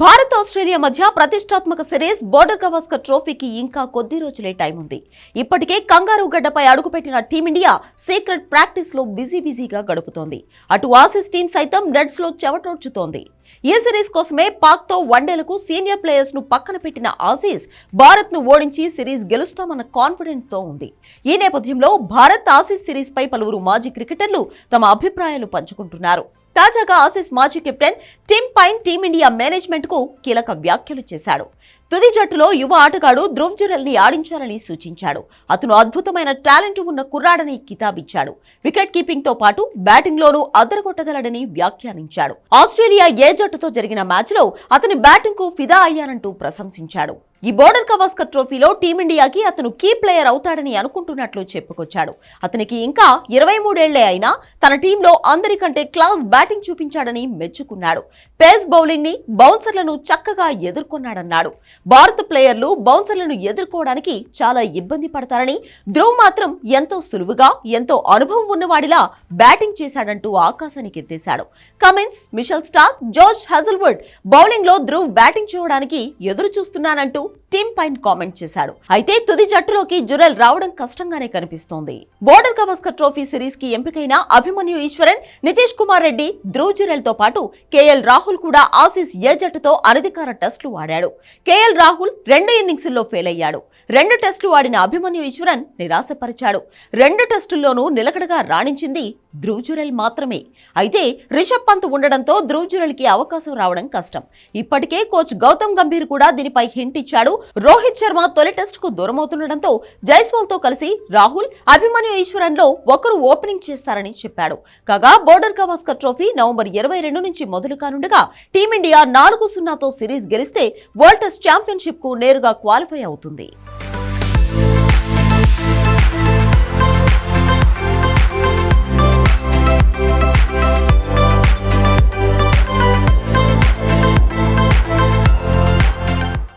Bharat Australia మధ్య ప్రతిష్టాత్మక series border Gavaskar ట్రోఫీకి ఇంకా కొద్ది రోజులే టైం ఉంది. ఇప్పటికే కంగారు గడ్డపై అడుగుపెట్టిన టీమిండియా సీక్రెట్ ప్రాక్టీస్లో బిజీ బిజీగా గడుపుతోంది. అటు ఆసీస్ టీం సైతం రెడ్స్లో చెవటోడ్చుతోంది ఈ సిరీస్ కోసమే పాక్తో వన్డేలకు సీనియర్ ప్లేయర్స్ను పక్కన పెట్టిన ఆసీస్ భారత్ను ఓడించి సిరీస్ గెలుస్తామన్న కాన్ఫిడెంట్తో ఉంది. ఈ నేపథ్యంలో భారత్ ఆసీస్ సిరీస్ పై పలువురు మాజీ క్రికెటర్లు తమ అభిప్రాయాలు పంచుకుంటున్నారు. తాజాగా ఆసీస్ మాజీ captain Tim Paine team India మేనేజ్మెంట్కు కీలక వ్యాఖ్యలు చేశాడు. తుది జట్టులో యువ ఆటగాడు ధ్రువ్ జురల్ని ఆడించాలని సూచించాడు. అతను అద్భుతమైన టాలెంట్ ఉన్న కుర్రాడని కితాబిచ్చాడు. వికెట్ కీపింగ్తో పాటు బ్యాటింగ్ లోనూ అదరగొట్టగలడని వ్యాఖ్యానించాడు. ఆస్ట్రేలియా ఏ జట్టుతో జరిగిన మ్యాచ్లో అతని బ్యాటింగ్కు ఫిదా అయ్యానంటూ ప్రశంసించాడు. ఈ బోర్డర్ కవాస్కర్ ట్రోఫీలో టీమిండియాకి అతను కీ ప్లేయర్ అవుతాడని అనుకుంటున్నట్లు చెప్పుకొచ్చాడు. అతనికి ఇంకా ఇరవై మూడేళ్ళే అయినా తన టీంలో అందరికంటే క్లాస్ బ్యాటింగ్ చూపించాడని మెచ్చుకున్నాడు. పేస్ బౌలింగ్ని బౌన్సర్లను చక్కగా ఎదుర్కొన్నాడన్నాడు. భారత ప్లేయర్లు బౌన్సర్లను ఎదుర్కోవడానికి చాలా ఇబ్బంది పడతారని ధ్రువ్ మాత్రం ఎంతో సులువుగా ఎంతో అనుభవం ఉన్నవాడిలా బ్యాటింగ్ చేశాడంటూ ఆకాశానికి ఎత్తేశాడు. కమిన్స్ మిషల్ స్టాక్ జోర్జ్ హజల్వుడ్ బౌలింగ్లో ధ్రువ్ బ్యాటింగ్ చేయడానికి ఎదురు చూస్తున్నానంటూ టీమ్ పైన్ కామెంట్ చేశాడు. అయితే తుది జట్టులోకి జురల్ రావడం కష్టంగానే కనిపిస్తోంది. బోర్డర్ గవస్కర్ ట్రోఫీ సిరీస్కి ఎంపికైన అభిమన్యు ఈశ్వరన్ నితీష్ కుమార్ రెడ్డి ధ్రువ్ జురల్తో పాటు కేఎల్ రాహుల్ కూడా ఆసీస్ ఏ జట్టుతో అనధికార టెస్టులు ఆడాడు. కేఎల్ రాహుల్ రెండు ఇన్నింగ్స్ల్లో ఫెయిల్ అయ్యాడు. రెండు టెస్టులు ఆడిన అభిమన్యు ఈశ్వరన్ నిరాశపరిచాడు. రెండు టెస్టుల్లోనూ నిలకడగా రాణించింది ధ్రువ్ జురెల్ మాత్రమే. అయితే రిషబ్ పంత్ ఉండడంతో ధ్రువ్ అవకాశం రావడం కష్టం. ఇప్పటికే కోచ్ గౌతమ్ గంభీర్ కూడా దీనిపై హింట్ ఇచ్చాడు. రోహిత్ శర్మ తొలి టెస్టుకు దూరమవుతుండటంతో జైస్వాల్తో కలిసి రాహుల్ అభిమన్యు ఈశ్వరన్లో ఒకరు ఓపెనింగ్ చేస్తారని చెప్పాడు. కాగా బోర్డర్ గవాస్కర్ ట్రోఫీ నవంబర్ ఇరవై రెండు నుంచి మొదలు కానుండగా టీమిండియా నాలుగు సున్నాతో సిరీస్ గెలిస్తే వరల్డ్ టెస్ట్ ఛాంపియన్షిప్కు నేరుగా క్వాలిఫై అవుతుంది.